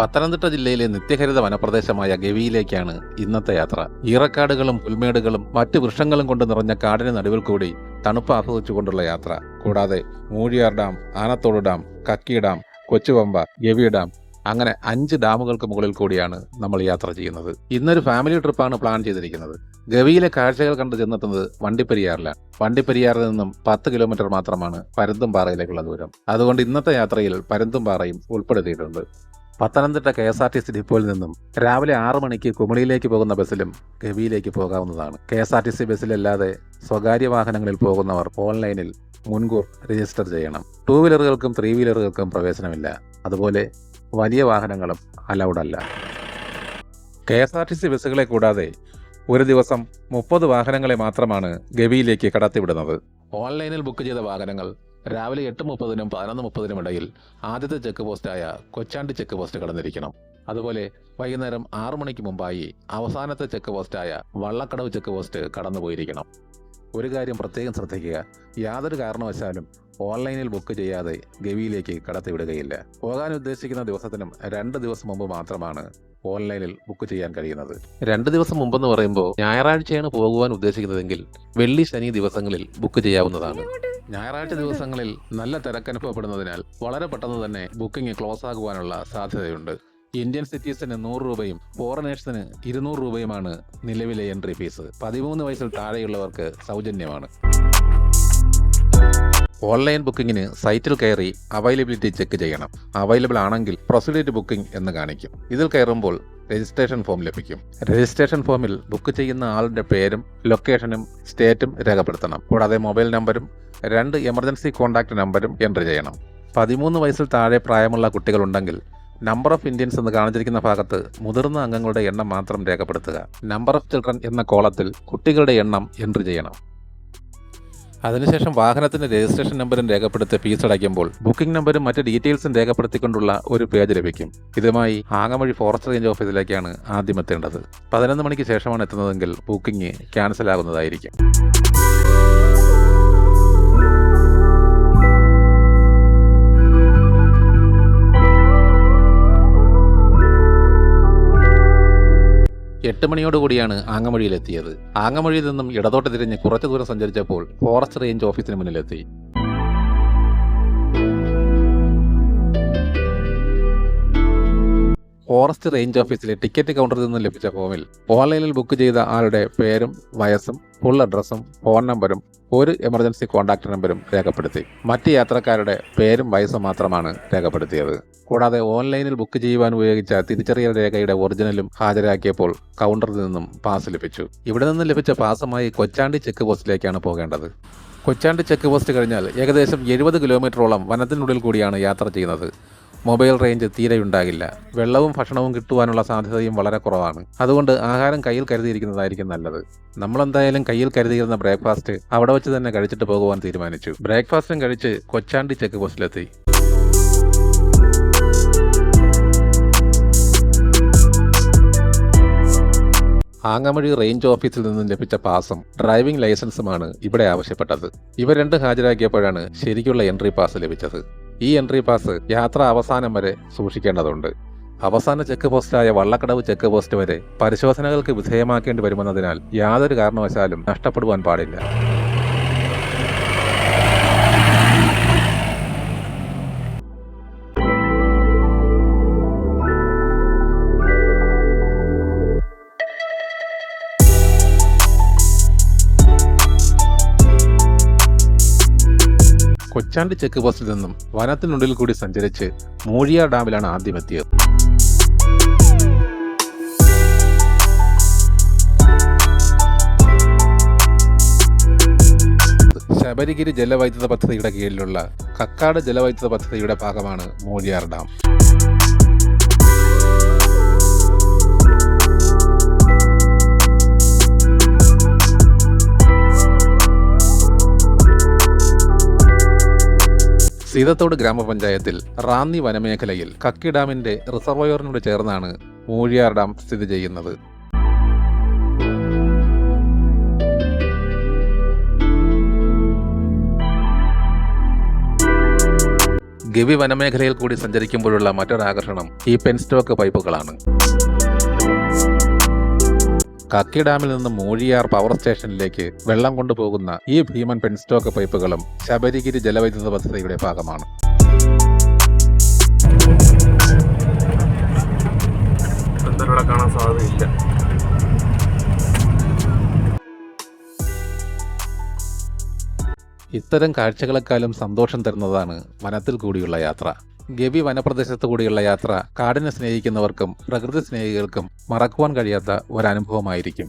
പത്തനംതിട്ട ജില്ലയിലെ നിത്യഹരിത വനപ്രദേശമായ ഗവിയിലേക്കാണ് ഇന്നത്തെ യാത്ര. ഈറക്കാടുകളും പുൽമേടുകളും മറ്റ് വൃക്ഷങ്ങളും കൊണ്ട് നിറഞ്ഞ കാടിന് നടുവിൽ കൂടി തണുപ്പ് ആസ്വദിച്ചുകൊണ്ടുള്ള യാത്ര. കൂടാതെ Moozhiyar dam Anathodu dam Kakki dam Kochupampa Gavi dam അങ്ങനെ അഞ്ച് ഡാമുകൾക്ക് മുകളിൽ കൂടിയാണ് നമ്മൾ യാത്ര ചെയ്യുന്നത്. ഇന്നൊരു ഫാമിലി ട്രിപ്പാണ് പ്ലാൻ ചെയ്തിരിക്കുന്നത്. ഗവിയിലെ കാഴ്ചകൾ കണ്ട് ചെന്നെത്തുന്നത് വണ്ടിപ്പെരിയാറിലാണ്. വണ്ടിപ്പെരിയാറിൽ നിന്നും പത്ത് കിലോമീറ്റർ മാത്രമാണ് പരുന്തുംപാറയിലേക്കുള്ള ദൂരം. അതുകൊണ്ട് ഇന്നത്തെ യാത്രയിൽ പരുന്തുംപാറയും ഉൾപ്പെടുത്തിയിട്ടുണ്ട്. Pathanamthitta K S R T C ഡിപ്പോയിൽ നിന്നും രാവിലെ ആറ് മണിക്ക് കുമളിയിലേക്ക് പോകുന്ന ബസ്സിലും ഗവിയിലേക്ക് പോകാവുന്നതാണ്. K S R T C ബസ്സിലല്ലാതെ സ്വകാര്യ വാഹനങ്ങളിൽ പോകുന്നവർ ഓൺലൈനിൽ മുൻകൂർ രജിസ്റ്റർ ചെയ്യണം. ടൂ വീലറുകൾക്കും ത്രീ വീലറുകൾക്കും പ്രവേശനമില്ല. അതുപോലെ വലിയ വാഹനങ്ങളും അലൗഡ് അല്ല K S R T C ബസ്സുകളെ കൂടാതെ ഒരു ദിവസം മുപ്പത് വാഹനങ്ങളെ മാത്രമാണ് ഗവിയിലേക്ക് കടത്തിവിടുന്നത്. ഓൺലൈനിൽ ബുക്ക് ചെയ്ത വാഹനങ്ങൾ രാവിലെ എട്ട് മുപ്പതിനും പതിനൊന്ന് മുപ്പതിനും ഇടയിൽ ആദ്യത്തെ ചെക്ക് പോസ്റ്റായ കൊച്ചാണ്ടി ചെക്ക് പോസ്റ്റ് കടന്നിരിക്കണം. അതുപോലെ വൈകുന്നേരം ആറു മണിക്ക് മുമ്പായി അവസാനത്തെ ചെക്ക് പോസ്റ്റായ വള്ളക്കടവ് ചെക്ക് പോസ്റ്റ് കടന്നുപോയിരിക്കണം. ഒരു കാര്യം പ്രത്യേകം ശ്രദ്ധിക്കുക. യാതൊരു കാരണവശാലും ഓൺലൈനിൽ ബുക്ക് ചെയ്യാതെ ഗവിയിലേക്ക് കടത്തിവിടുകയില്ല. പോകാൻ ഉദ്ദേശിക്കുന്ന ദിവസത്തിനും രണ്ട് ദിവസം മുമ്പ് മാത്രമാണ് ഓൺലൈനിൽ ബുക്ക് ചെയ്യാൻ കഴിയുന്നത്. രണ്ട് ദിവസം മുമ്പെന്ന് പറയുമ്പോൾ ഞായറാഴ്ചയാണ് പോകുവാൻ ഉദ്ദേശിക്കുന്നതെങ്കിൽ വെള്ളി ശനി ദിവസങ്ങളിൽ ബുക്ക് ചെയ്യാവുന്നതാണ്. ഞായറാഴ്ച ദിവസങ്ങളിൽ നല്ല തിരക്കനുഭവപ്പെടുന്നതിനാൽ വളരെ പെട്ടെന്ന് തന്നെ ബുക്കിംഗ് ക്ലോസ് ആകുവാനുള്ള സാധ്യതയുണ്ട്. ഇന്ത്യൻ സിറ്റീസിന് നൂറ് രൂപയും ഫോറിനേഴ്സിന് ഇരുന്നൂറ് രൂപയുമാണ് നിലവിലെ എൻട്രി ഫീസ്. പതിമൂന്ന് വയസ്സിൽ താഴെയുള്ളവർക്ക് സൗജന്യമാണ്. ഓൺലൈൻ ബുക്കിങ്ങിന് സൈറ്റിൽ കയറി അവൈലബിലിറ്റി ചെക്ക് ചെയ്യണം. അവൈലബിൾ ആണെങ്കിൽ പ്രൊസീഡ് ബുക്കിംഗ് എന്ന് കാണിക്കും. ഇതിൽ കയറുമ്പോൾ രജിസ്ട്രേഷൻ ഫോം ലഭിക്കും. രജിസ്ട്രേഷൻ ഫോമിൽ ബുക്ക് ചെയ്യുന്ന ആളുടെ പേരും ലൊക്കേഷനും സ്റ്റേറ്റും രേഖപ്പെടുത്തണം. കൂടാതെ മൊബൈൽ നമ്പരും രണ്ട് എമർജൻസി കോൺടാക്ട് നമ്പരും എന്റർ ചെയ്യണം. പതിമൂന്ന് വയസ്സിൽ താഴെ പ്രായമുള്ള കുട്ടികളുണ്ടെങ്കിൽ നമ്പർ ഓഫ് ഇന്ത്യൻസ് എന്ന് കാണിച്ചിരിക്കുന്ന ഭാഗത്ത് മുതിർന്ന അംഗങ്ങളുടെ എണ്ണം മാത്രം രേഖപ്പെടുത്തുക. നമ്പർ ഓഫ് ചിൽഡ്രൻ എന്ന കോളത്തിൽ കുട്ടികളുടെ എണ്ണം എൻട്രി ചെയ്യണം. അതിനുശേഷം വാഹനത്തിന്റെ രജിസ്ട്രേഷൻ നമ്പറും രേഖപ്പെടുത്തി ഫീസ് അടയ്ക്കുമ്പോൾ ബുക്കിംഗ് നമ്പറും മറ്റ് ഡീറ്റെയിൽസും രേഖപ്പെടുത്തിക്കൊണ്ടുള്ള ഒരു പേജ് ലഭിക്കും. ഇതുമായി ആങ്ങമഴി ഫോറസ്റ്റ് റേഞ്ച് ഓഫീസിലേക്കാണ് ആദ്യം എത്തേണ്ടത്. പതിനൊന്ന് മണിക്ക് ശേഷമാണ് എത്തുന്നതെങ്കിൽ ബുക്കിംഗ് ക്യാൻസൽ ആകുന്നതായിരിക്കും. എട്ട് മണിയോടുകൂടിയാണ് ആങ്ങമഴിയിലെത്തിയത് ആങ്ങമഴിയിൽ നിന്നും ഇടതോട്ട് തിരിഞ്ഞ് കുറച്ചു ദൂരം സഞ്ചരിച്ചപ്പോൾ ഫോറസ്റ്റ് റേഞ്ച് ഓഫീസിന് മുന്നിലെത്തി ഫോറസ്റ്റ് റേഞ്ച് ഓഫീസിലെ ടിക്കറ്റ് കൗണ്ടറിൽ നിന്ന് ലഭിച്ച ഫോമിൽ ഓൺലൈനിൽ ബുക്ക് ചെയ്ത ആളുടെ പേരും വയസ്സും ഫുൾ അഡ്രസ്സും ഫോൺ നമ്പരും ഒരു എമർജൻസി കോൺടാക്ട് നമ്പരും രേഖപ്പെടുത്തി. മറ്റ് യാത്രക്കാരുടെ പേരും വയസ്സും മാത്രമാണ് രേഖപ്പെടുത്തിയത്. കൂടാതെ ഓൺലൈനിൽ ബുക്ക് ചെയ്യുവാൻ ഉപയോഗിച്ച തിരിച്ചറിയൽ രേഖയുടെ ഒറിജിനലും ഹാജരാക്കിയപ്പോൾ കൗണ്ടറിൽ നിന്നും പാസ് ലഭിച്ചു. ഇവിടെ നിന്ന് ലഭിച്ച പാസുമായി കൊച്ചാണ്ടി ചെക്ക് പോസ്റ്റിലേക്കാണ് പോകേണ്ടത്. കൊച്ചാണ്ടി ചെക്ക് പോസ്റ്റ് കഴിഞ്ഞാൽ ഏകദേശം എഴുപത് കിലോമീറ്ററോളം വനത്തിനുള്ളിൽ കൂടിയാണ് യാത്ര ചെയ്യുന്നത്. മൊബൈൽ റേഞ്ച് തീരെ ഉണ്ടാകില്ല വെള്ളവും ഭക്ഷണവും കിട്ടുവാനുള്ള സാധ്യതയും വളരെ കുറവാണ്. അതുകൊണ്ട് ആഹാരം കയ്യിൽ കരുതിയിരിക്കുന്നതായിരിക്കും നല്ലത്. നമ്മളെന്തായാലും കയ്യിൽ കരുതിയിരുന്ന ബ്രേക്ക്ഫാസ്റ്റ് അവിടെ വെച്ച് തന്നെ കഴിച്ചിട്ട് പോകുവാൻ തീരുമാനിച്ചു. ബ്രേക്ക്ഫാസ്റ്റും കഴിച്ച് കൊച്ചാണ്ടി ചെക്ക് പോസ്റ്റിലെത്തി ആങ്ങമഴി റേഞ്ച് ഓഫീസിൽ നിന്നും ലഭിച്ച പാസും ഡ്രൈവിംഗ് ലൈസൻസുമാണ് ഇവിടെ ആവശ്യപ്പെട്ടത്. ഇവ രണ്ട് ഹാജരാക്കിയപ്പോഴാണ് ശരിക്കുള്ള എൻട്രി പാസ് ലഭിച്ചത്. ഈ എൻട്രി പാസ് യാത്ര അവസാനം വരെ സൂക്ഷിക്കേണ്ടതുണ്ട്. അവസാന ചെക്ക് പോസ്റ്റായ വള്ളക്കടവ് ചെക്ക് പോസ്റ്റ് വരെ പരിശോധനകൾക്ക് വിധേയമാക്കേണ്ടി വരുമെന്നതിനാൽ യാതൊരു കാരണവശാലും നഷ്ടപ്പെടുവാൻ പാടില്ല. കൊച്ചാണ്ടി ചെക്ക് പോസ്റ്റിൽ നിന്നും വനത്തിനുള്ളിൽ കൂടി സഞ്ചരിച്ച് മൂഴിയ ഡാമിലാണ് ആദ്യം എത്തിയത്. ശബരിഗിരി ജലവൈദ്യുത പദ്ധതിയുടെ കീഴിലുള്ള കക്കാട് ജലവൈദ്യുത പദ്ധതിയുടെ ഭാഗമാണ് മൂഴിയാർ ഡാം. സീതത്തോട് ഗ്രാമപഞ്ചായത്തിൽ റാന്നി വനമേഖലയിൽ കക്കി ഡാമിന്റെ റിസർവോയറിനോട് ചേർന്നാണ് മൂഴിയാർ ഡാം സ്ഥിതി ചെയ്യുന്നത്. ഗവി വനമേഖലയിൽ കൂടി സഞ്ചരിക്കുമ്പോഴുള്ള മറ്റൊരാകർഷണം ഈ പെൻസ്റ്റോക്ക് പൈപ്പുകളാണ്. കക്കി ഡാമിൽ നിന്ന് മൂഴിയാർ പവർ സ്റ്റേഷനിലേക്ക് വെള്ളം കൊണ്ടുപോകുന്ന ഈ ഭീമൻ പെൻസ്റ്റോക്ക് പൈപ്പുകളും ശബരിഗിരി ജലവൈദ്യുത പദ്ധതിയുടെ ഭാഗമാണ്. കാണാൻ സാധ്യതയില്ല. ഇത്തരം കാഴ്ചകളെക്കാളും സന്തോഷം തരുന്നതാണ് വനത്തിൽ കൂടിയുള്ള യാത്ര. ഗവി വനപ്രദേശത്തു കൂടിയുള്ള യാത്ര കാടിനെ സ്നേഹിക്കുന്നവർക്കും പ്രകൃതി സ്നേഹികൾക്കും മറക്കുവാൻ കഴിയാത്ത ഒരനുഭവമായിരിക്കും.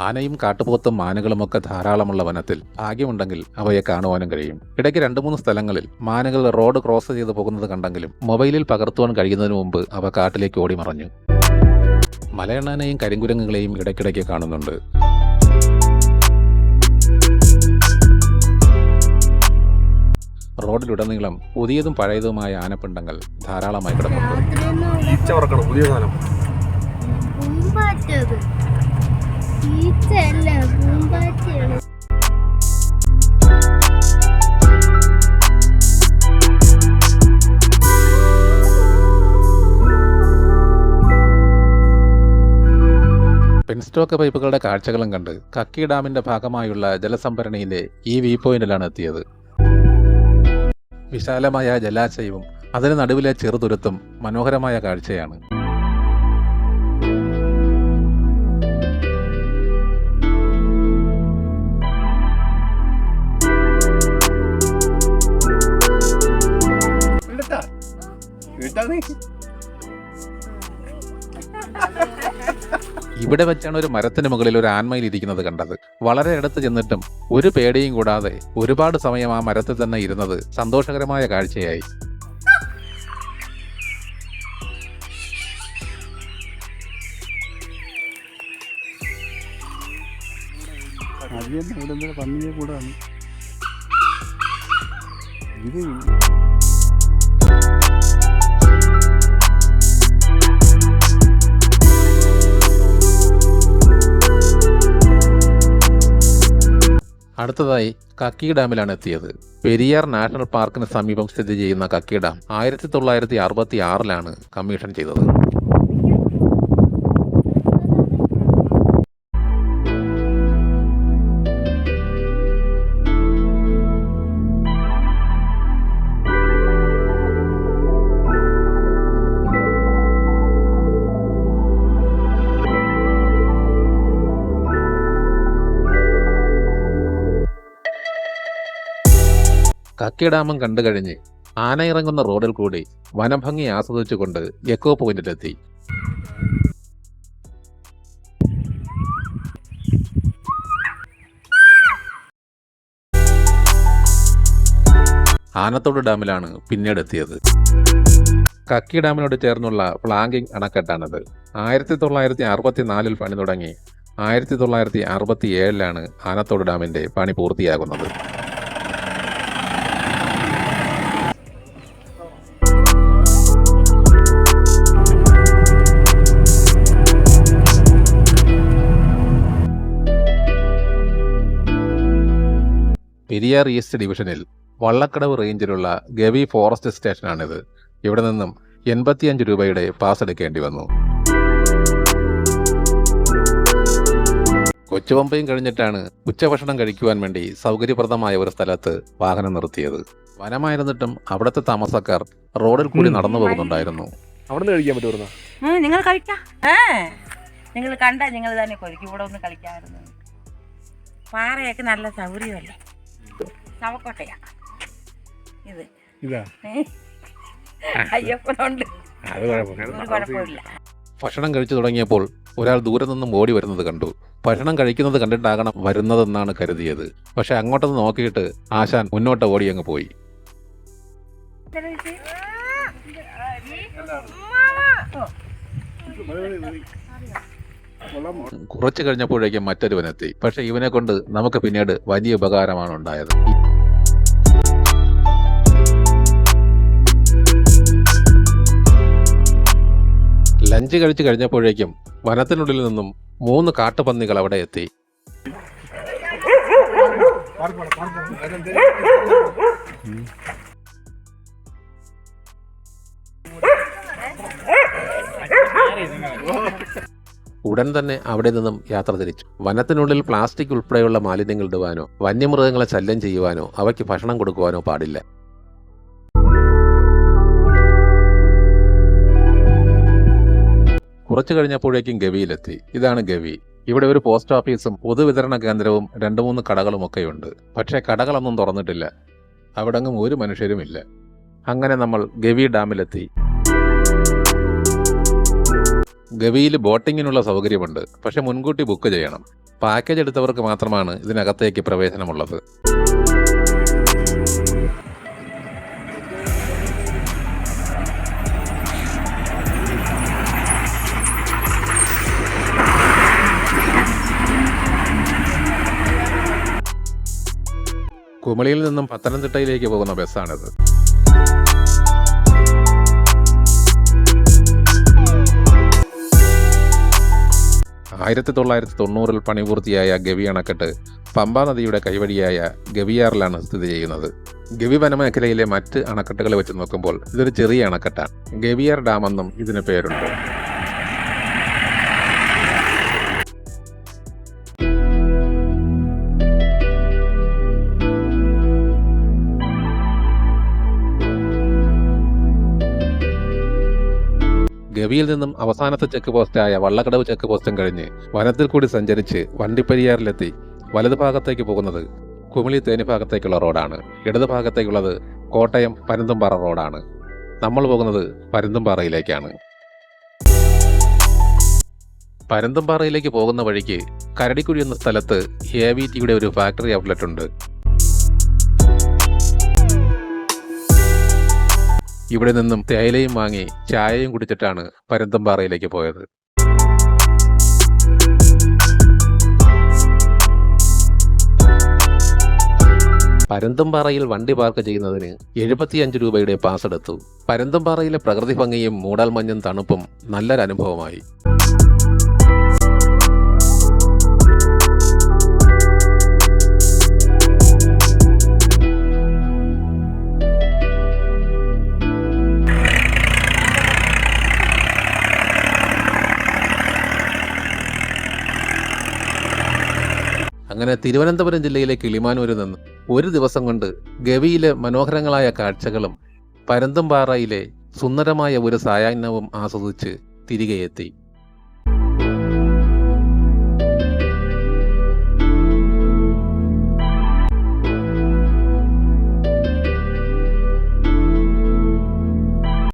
ആനയും കാട്ടുപോത്തും മാനുകളുമൊക്കെ ധാരാളമുള്ള വനത്തിൽ ഭാഗ്യമുണ്ടെങ്കിൽ അവയെ കാണുവാനും കഴിയും. ഇടയ്ക്ക് രണ്ട് മൂന്ന് സ്ഥലങ്ങളിൽ മാനുകൾ റോഡ് ക്രോസ് ചെയ്ത് പോകുന്നത് കണ്ടെങ്കിലും മൊബൈലിൽ പകർത്തുവാൻ കഴിയുന്നതിന് മുമ്പ് അവ കാട്ടിലേക്ക് ഓടി മറഞ്ഞു മലയണ്ണാനെയും കരിങ്കുരങ്ങുകളെയും ഇടയ്ക്കിടയ്ക്ക് കാണുന്നുണ്ട്. റോഡിലുടനീളം പുതിയതും പഴയതുമായ ആനപ്പിണ്ടങ്ങൾ ധാരാളമായി കിടക്കുന്നു പുതിയ സാധനം. പെൻസ്റ്റോക്ക് പൈപ്പുകളുടെ കാഴ്ചകളും കണ്ട് കക്കി ഡാമിന്റെ ഭാഗമായുള്ള ജലസംഭരണിയിലെ ഈ വ്യൂ പോയിന്റിലാണ് എത്തിയത്. വിശാലമായ ജലാശയവും അതിന് നടുവിലെ ചെറുതുരുത്തും മനോഹരമായ കാഴ്ചയാണ്. ഇവിടെ വെച്ചാണ് ഒരു മരത്തിന് മുകളിൽ ഒരു ആൺമയിൽ ഇരിക്കുന്നത് കണ്ടത്. വളരെ അടുത്ത് ചെന്നിട്ടും ഒരു പേടിയും കൂടാതെ ഒരുപാട് സമയം ആ മരത്തിൽ തന്നെ ഇരുന്നത് സന്തോഷകരമായ കാഴ്ചയായി. പന്നിയെ കൂടാണ്. അടുത്തതായി കക്കി ഡാമിലാണ് എത്തിയത്. പെരിയാർ നാഷണൽ പാർക്കിന് സമീപം സ്ഥിതി ചെയ്യുന്ന കക്കി ഡാം ആയിരത്തി തൊള്ളായിരത്തി അറുപത്തി ആറിലാണ് കമ്മീഷൻ ചെയ്തത്. കക്കി ഡാമും കണ്ടു കഴിഞ്ഞ് ആന ഇറങ്ങുന്ന റോഡിൽ കൂടി വനഭംഗി ആസ്വദിച്ചുകൊണ്ട് എക്കോ പോയിന്റിലെത്തി. ആനത്തോട് ഡാമിലാണ് പിന്നീട് എത്തിയത് കക്കി ഡാമിനോട് ചേർന്നുള്ള ഫ്ലാങ്കിംഗ് അണക്കെട്ടാണിത്. ആയിരത്തി തൊള്ളായിരത്തി അറുപത്തി നാലിൽ പണി തുടങ്ങി ആയിരത്തി തൊള്ളായിരത്തി അറുപത്തി ഏഴിലാണ് ആനത്തോട് ഡാമിന്റെ പണി പൂർത്തിയാകുന്നത്. പെരിയാർ ഈസ്റ്റ് ഡിവിഷനിൽ വള്ളക്കടവ് റേഞ്ചിലുള്ള ഗവി ഫോറസ്റ്റ് സ്റ്റേഷനാണിത്. ഇവിടെ നിന്നും എൺപത്തിയഞ്ച് രൂപയുടെ പാസ് എടുക്കേണ്ടി വന്നു. കൊച്ചുപമ്പയും കഴിഞ്ഞിട്ടാണ് ഉച്ചഭക്ഷണം കഴിക്കുവാൻ വേണ്ടി സൗകര്യപ്രദമായ ഒരു സ്ഥലത്ത് വാഹനം നിർത്തിയത്. വനമായിരുന്നിട്ടും അവിടുത്തെ താമസക്കാർ റോഡിൽ കൂടി. നടന്നു പോകുന്നുണ്ടായിരുന്നു. അവിടെ കഴിക്കാൻ നിങ്ങൾ നിങ്ങൾ കണ്ട നിങ്ങൾ തന്നെ ഇവിടെ ഒന്ന് കളിക്കാമായിരുന്നു. പാറയൊക്കെ നല്ല സൗകര്യമല്ലേ? ഇത്. ഇതാ. ഏ? അയ്യപ്പനുണ്ട്. അത് കുഴപ്പമില്ല. ഒരു ഭക്ഷണം കഴിച്ചു തുടങ്ങിയപ്പോൾ ഒരാൾ ദൂരെ നിന്നും ഓടി വരുന്നത് കണ്ടു. ഭക്ഷണം കഴിക്കുന്നത് കണ്ടിട്ടാകണം വരുന്നതെന്നാണ് കരുതിയത്. പക്ഷെ അങ്ങോട്ടൊന്ന് നോക്കിയിട്ട് ആശാൻ മുന്നോട്ട് ഓടി അങ്ങ് പോയി. കുറച്ചു കഴിഞ്ഞപ്പോഴേക്കും മറ്റൊരുവനെത്തി പക്ഷെ ഇവനെ കൊണ്ട് നമുക്ക് പിന്നീട് വലിയ ഉപകാരമാണ് ഉണ്ടായത്. ലഞ്ച് കഴിച്ചു കഴിഞ്ഞപ്പോഴേക്കും വനത്തിനുള്ളിൽ നിന്നും മൂന്ന് കാട്ടുപന്നികൾ അവിടെ എത്തി. Oh. ഉടൻ തന്നെ അവിടെ നിന്നും യാത്ര തിരിച്ചു. വനത്തിനുള്ളിൽ പ്ലാസ്റ്റിക് ഉൾപ്പെടെയുള്ള മാലിന്യങ്ങൾ ഇടുവാനോ വന്യമൃഗങ്ങളെ ശല്യം ചെയ്യുവാനോ അവയ്ക്ക് ഭക്ഷണം കൊടുക്കുവാനോ പാടില്ല. കുറച്ചു കഴിഞ്ഞപ്പോഴേക്കും ഗവിയിലെത്തി. ഇതാണ് ഗവി. ഇവിടെ ഒരു പോസ്റ്റ് ഓഫീസും പൊതുവിതരണ കേന്ദ്രവും രണ്ട് മൂന്ന് കടകളും ഒക്കെയുണ്ട് പക്ഷേ കടകളൊന്നും തുറന്നിട്ടില്ല. അവിടെങ്ങും ഒരു മനുഷ്യരുമില്ല. അങ്ങനെ നമ്മൾ ഗവി ഡാമിലെത്തി. ഗവിയിൽ ബോട്ടിങ്ങിനുള്ള സൗകര്യമുണ്ട്. പക്ഷെ മുൻകൂട്ടി ബുക്ക് ചെയ്യണം. പാക്കേജ് എടുത്തവർക്ക് മാത്രമാണ് ഇതിനകത്തേക്ക് പ്രവേശനമുള്ളത്. കുമളിയിൽ നിന്നും പത്തനംതിട്ടയിലേക്ക് പോകുന്ന ബസ്സാണിത്. ആയിരത്തി തൊള്ളായിരത്തി തൊണ്ണൂറിൽ പണിപൂർത്തിയായ ഗവി അണക്കെട്ട് പമ്പാ നദിയുടെ കൈവഴിയായ ഗവിയാറിലാണ് സ്ഥിതി ചെയ്യുന്നത്. ഗവി വനമേഖലയിലെ മറ്റ് അണക്കെട്ടുകളെ വെച്ച് നോക്കുമ്പോൾ ഇതൊരു ചെറിയ അണക്കെട്ടാണ്. ഗവിയാർ ഡാം എന്നും ഇതിന് പേരുണ്ട്. ഗവിയിൽ നിന്നും അവസാനത്തെ ചെക്ക് പോസ്റ്റായ വള്ളക്കടവ് ചെക്ക് പോസ്റ്റും കഴിഞ്ഞ് വനത്തിൽ കൂടി സഞ്ചരിച്ച് വണ്ടിപ്പെരിയാറിലെത്തി വലതു ഭാഗത്തേക്ക് പോകുന്നത് കുമിളി തേനി ഭാഗത്തേക്കുള്ള റോഡാണ്. ഇടതു ഭാഗത്തേക്കുള്ളത് കോട്ടയം പരുന്തുംപാറ റോഡാണ്. നമ്മൾ പോകുന്നത് പരുന്തുംപാറയിലേക്കാണ് പരുന്തുംപാറയിലേക്ക് പോകുന്ന വഴിക്ക് കരടിക്കുഴി എന്ന സ്ഥലത്ത് എ വി ടിയുടെ ഒരു ഫാക്ടറി ഔട്ട്ലെറ്റ് ഉണ്ട്. ഇവിടെ നിന്നും തേയിലയും വാങ്ങി ചായയും കുടിച്ചിട്ടാണ് പരന്തംപാറയിലേക്ക് പോയത്. പരന്തംപാറയിൽ വണ്ടി പാർക്ക് ചെയ്യുന്നതിന് എഴുപത്തിയഞ്ച് രൂപയുടെ പാസ് എടുത്തു പരന്തംപാറയിലെ പ്രകൃതി ഭംഗിയും മൂടൽമഞ്ഞും തണുപ്പും നല്ലൊരു അങ്ങനെ തിരുവനന്തപുരം ജില്ലയിലെ കിളിമാനൂരിൽ നിന്ന് ഒരു ദിവസം കൊണ്ട് ഗവിയിലെ മനോഹരങ്ങളായ കാഴ്ചകളും പരന്തംപാറയിലെ സുന്ദരമായ ഒരു സായാഹ്നവും ആസ്വദിച്ച് തിരികെ എത്തി